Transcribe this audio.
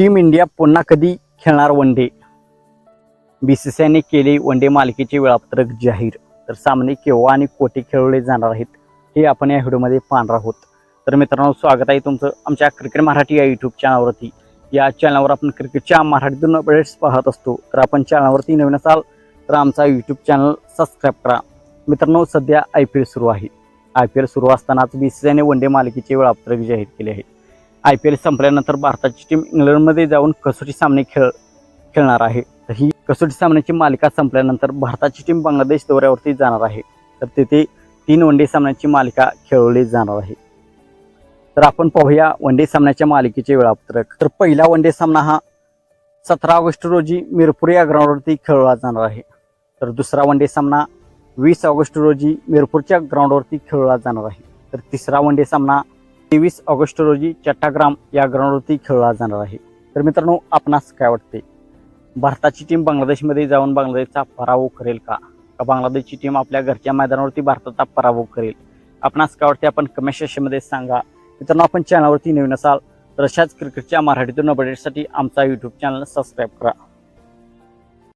Team India पुन्हा कधी खेळणार one day B C C आयने केले वन डे मालिकेचे वेळापत्रक जाहीर. तर सामने केव्हा आणि कोठे खेळवले जाणार आहेत हे आपण या व्हिडिओमध्ये पाहणार आहोत. तर मित्रांनो स्वागत आहे तुमचं आमच्या क्रिकेट मराठी या यूट्यूब चॅनलवरती या चॅनलवर आपण क्रिकेटच्या मराठीतून अपडेट्स पाहत असतो. तर आपण चॅनलवरती नवीन असाल तर आमचा यूट्यूब चॅनल सबस्क्राईब करा. मित्रांनो सध्या आय पी एल सुरू आहे. आय पी एल सुरू असतानाच बी सी सी आयने वन डे मालिकेचे वेळापत्रक जाहीर केले आहे. आय पी एल संपल्यानंतर भारताची टीम इंग्लंडमध्ये जाऊन कसोटी सामने खेळ खेळणार आहे. तर ही कसोटी सामन्याची मालिका संपल्यानंतर भारताची टीम बांगलादेश दौऱ्यावरती जाणार आहे. तर तेथे तीन वन डे सामन्याची मालिका खेळवली जाणार आहे. तर आपण पाहूया वन डे सामन्याच्या मालिकेचे वेळापत्रक. तर पहिला वन डे सामना हा सतरा ऑगस्ट रोजी मिरपूर या ग्राउंडवरती खेळला जाणार आहे. तर दुसरा वन डे सामना वीस ऑगस्ट रोजी मिरपूरच्या ग्राउंडवरती खेळला जाणार आहे. तर तिसरा वन डे सामना तेवीस ऑगस्ट रोजी चट्टाग्राम या ग्राउंडवरती खेळला जाणार आहे. तर मित्रांनो आपणास काय वाटते? भारताची टीम बांगलादेशमध्ये जाऊन बांगलादेशचा पराभव करेल का? का बांगलादेशची टीम आपल्या घरच्या मैदानावरती भारताचा पराभव करेल? आपणास काय वाटते? आपण कमेंट सेक्शनमध्ये सांगा. मित्रांनो आपण चॅनलवरती नवीन असाल तर अशाच क्रिकेटच्या मराठीतून अपडेटसाठी आमचा यूट्यूब चॅनल सबस्क्राईब करा.